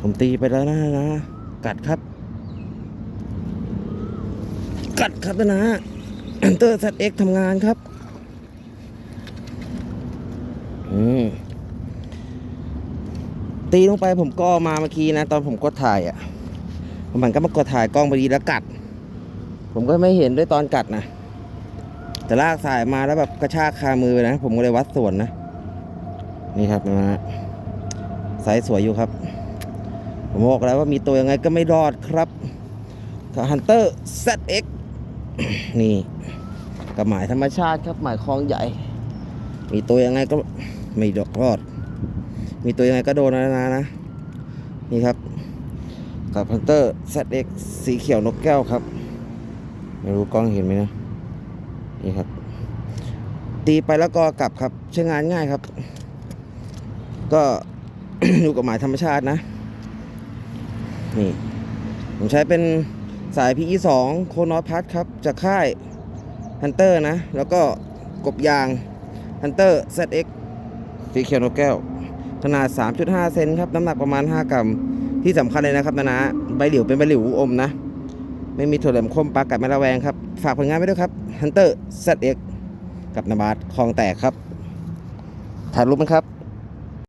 ผมตีไปแล้วนะนะ กัดครับ กัดครับนะนะเตอร์ซัดเอ็กทำงานครับ อืมตีลงไปผมก็มาเมื่อกี้นะ ตอนผมกดถ่ายอะ่ะ ผมมันก็มากดถ่ายกล้องพอดีแล้วกัด ผมก็ไม่เห็นด้วยตอนกัดนะแต่ลากสายมาแล้วแบบกระชากคามือไปนะ ผมก็เลยวัดส่วนนะ นี่ครับนะฮะสายสวยอยู่ครับ ผมบอกแล้วว่ามีตัวยังไงก็ไม่รอดครับกับ Hunter ZX นี่กับหมายธรรมชาติครับหมายคลองใหญ่ มีตัวยังไงก็ไม่รอด มีตัวยังไงก็โดนนะนะนะนี่ครับ กับ Hunter ZX สีเขียวนกแก้วครับ ไม่รู้กล้องเห็นไหมนะ นี่ครับ ตีไปแล้วก็กลับครับ ใช้งานง่ายครับ ก็อยู่กับหมายธรรมชาตินะ นี่ ผมใช้เป็นสาย PE 2 โคนอพัทครับ จากค่าย Hunter นะ แล้วก็กบยาง Hunter ZX สีเขียวนกแก้ว ขนาด 3.5 เซนครับ น้ำหนักประมาณ 5 กรัม ที่สำคัญเลยนะครับนะนะใบหลิวเป็นใบหลิวอมนะ ไม่มีถั่วเหลืองคมปลากัดแม่ลงแวงครับ ฝากผลงานไว้ด้วยครับ Hunter ZX กับนาบาทคลองแตกครับถ่ายรูปไหมครับ